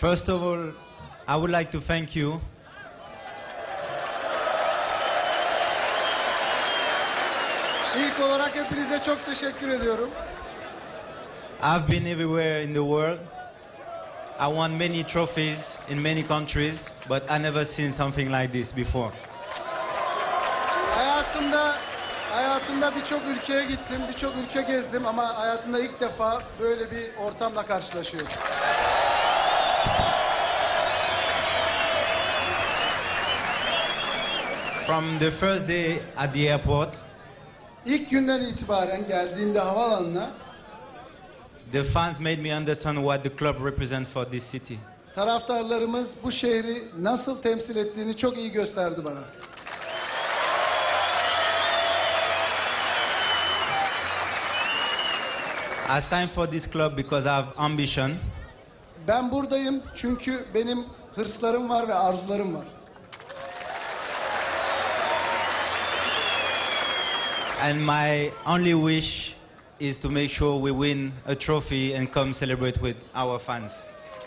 First of all, I would like to thank you İlk olarak hepinize çok teşekkür ediyorum. I've been everywhere in the world. I won many trophies in many countries, but I never seen something like this before. Hayatımda hayatımda birçok ülkeye gittim, birçok ülke gezdim ama hayatımda ilk defa böyle bir ortamla karşılaşıyorum. From the first day at the airport, İlk günden itibaren geldiğimde havaalanına the fans made me understand what the club represents for this city. taraftarlarımız bu şehri nasıl temsil ettiğini çok iyi gösterdi bana. I signed for this club because I have ambition, Ben buradayım çünkü benim hırslarım var ve arzularım var. And my only wish is to make sure we win a trophy and come celebrate with our fans.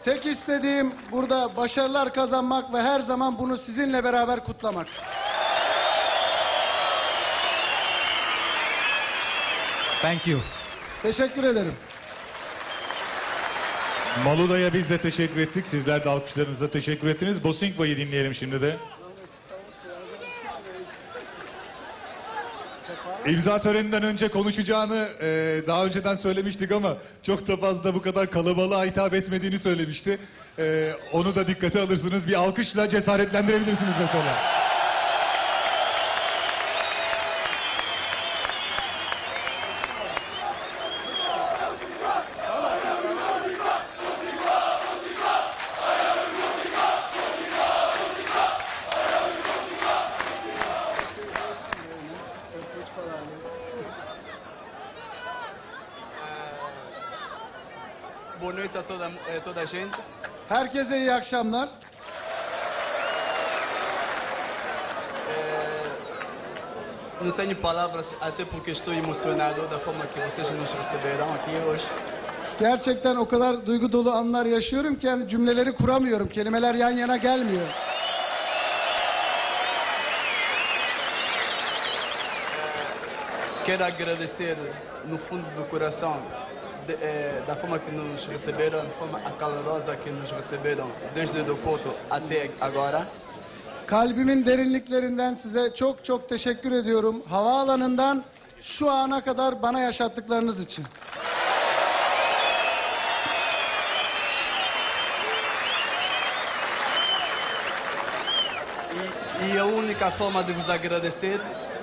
Tek istediğim burada başarılar kazanmak ve her zaman bunu sizinle beraber kutlamak. Thank you. Teşekkür ederim. Maluda'ya biz de teşekkür ettik. Sizler de alkışlarınızla teşekkür ettiniz. Bosingva'yı dinleyelim şimdi de. İmza töreninden önce konuşacağını e, daha önceden söylemiştik ama çok da fazla bu kadar kalabalığa hitap etmediğini söylemişti. E, onu da dikkate alırsınız. Bir alkışla cesaretlendirebilirsiniz mesela. Boa noite a toda, a toda a gente. Herkese iyi akşamlar. Não tenho palavras, até porque estou emocionado da forma que vocês nos receberam aqui hoje. Gerçekten o kadar duygu dolu anlar yaşıyorum ki yani cümleleri kuramıyorum. Kelimeler yan yana gelmiyor. Quero agradecer no fundo do coração de- eh, da forma que nos receberam, da forma acalorosa que nos receberam desde o Porto até agora. Kalbimin derinliklerinden size çok çok teşekkür ediyorum. Havaalanından şu ana kadar bana yaşattıklarınız için. E, e a única forma de vos agradecer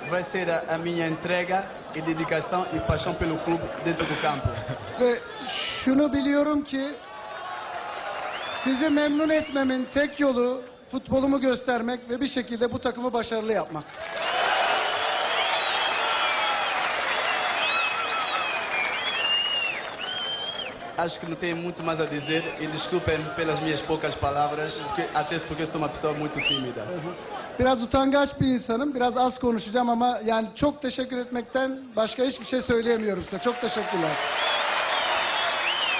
vai ser a, a minha entrega e dedicação e paixão pelo clube dentro do campo. Ve şunu biliyorum ki sizi memnun etmemin tek yolu futbolumu göstermek ve bir şekilde bu takımı başarılı yapmak. Acho que não tenho muito mais a dizer e desculpem pelas minhas poucas palavras, porque, até porque sou uma pessoa muito tímida. Biraz utangaç bir insanım. Biraz az konuşacağım ama yani çok teşekkür etmekten başka hiçbir şey söyleyemiyorum size. Çok teşekkürler.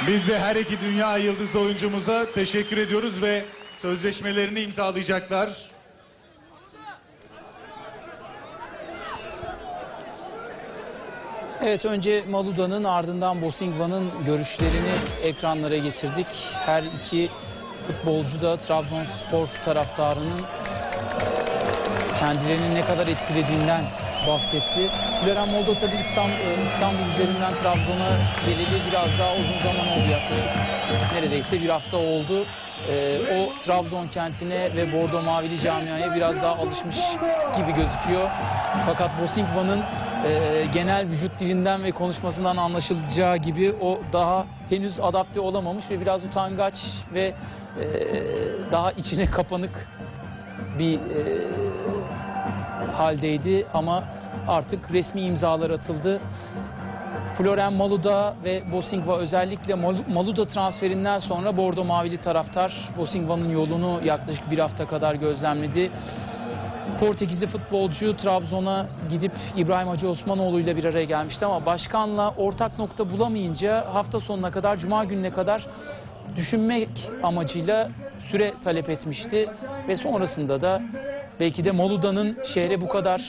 Biz de her iki dünya yıldızı oyuncumuza teşekkür ediyoruz ve sözleşmelerini imzalayacaklar. Evet önce Maluda'nın ardından Bosingva'nın görüşlerini ekranlara getirdik. Her iki futbolcu da Trabzonspor taraftarının kendilerini ne kadar etkilediğinden bahsetti. Florian Molda tabii İstanbul, İstanbul üzerinden Trabzon'a geleli biraz daha uzun zaman oldu yaklaşık. Neredeyse bir hafta oldu. Ee, o Trabzon kentine ve Bordo Mavili camiaya biraz daha alışmış gibi gözüküyor. Fakat Bosingva'nın e, genel vücut dilinden ve konuşmasından anlaşılacağı gibi o daha henüz adapte olamamış ve biraz utangaç ve e, daha içine kapanık bir e, haldeydi ama artık resmi imzalar atıldı. Florian Maluda ve Bosingva özellikle Malu- Maluda transferinden sonra Bordo Mavili taraftar Bosingva'nın yolunu yaklaşık bir hafta kadar gözlemledi. Portekizli futbolcu Trabzon'a gidip İbrahim Hacı Osmanoğlu ile bir araya gelmişti ama başkanla ortak nokta bulamayınca hafta sonuna kadar, cuma gününe kadar düşünmek amacıyla süre talep etmişti ve sonrasında da belki de Moluda'nın şehre bu kadar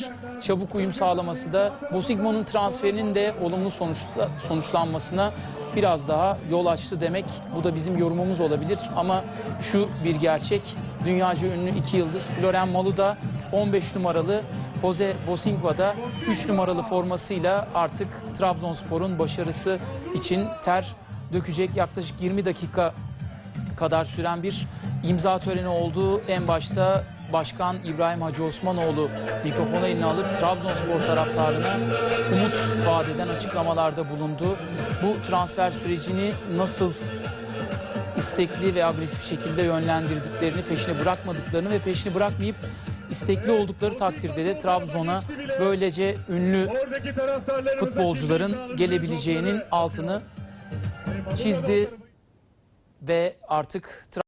çabuk uyum sağlaması da Bosigmo'nun transferinin de olumlu sonuçla, sonuçlanmasına biraz daha yol açtı demek. Bu da bizim yorumumuz olabilir ama şu bir gerçek. Dünyaca ünlü iki yıldız Floren Maluda 15 numaralı Jose Bosingva'da 3 numaralı formasıyla artık Trabzonspor'un başarısı için ter dökecek yaklaşık 20 dakika kadar süren bir imza töreni oldu. En başta Başkan İbrahim Hacı Osmanoğlu mikrofonu eline alıp Trabzonspor taraftarına umut vaat eden açıklamalarda bulundu. Bu transfer sürecini nasıl istekli ve agresif şekilde yönlendirdiklerini, peşini bırakmadıklarını ve peşini bırakmayıp istekli oldukları takdirde de Trabzon'a böylece ünlü futbolcuların gelebileceğinin altını çizdi ve artık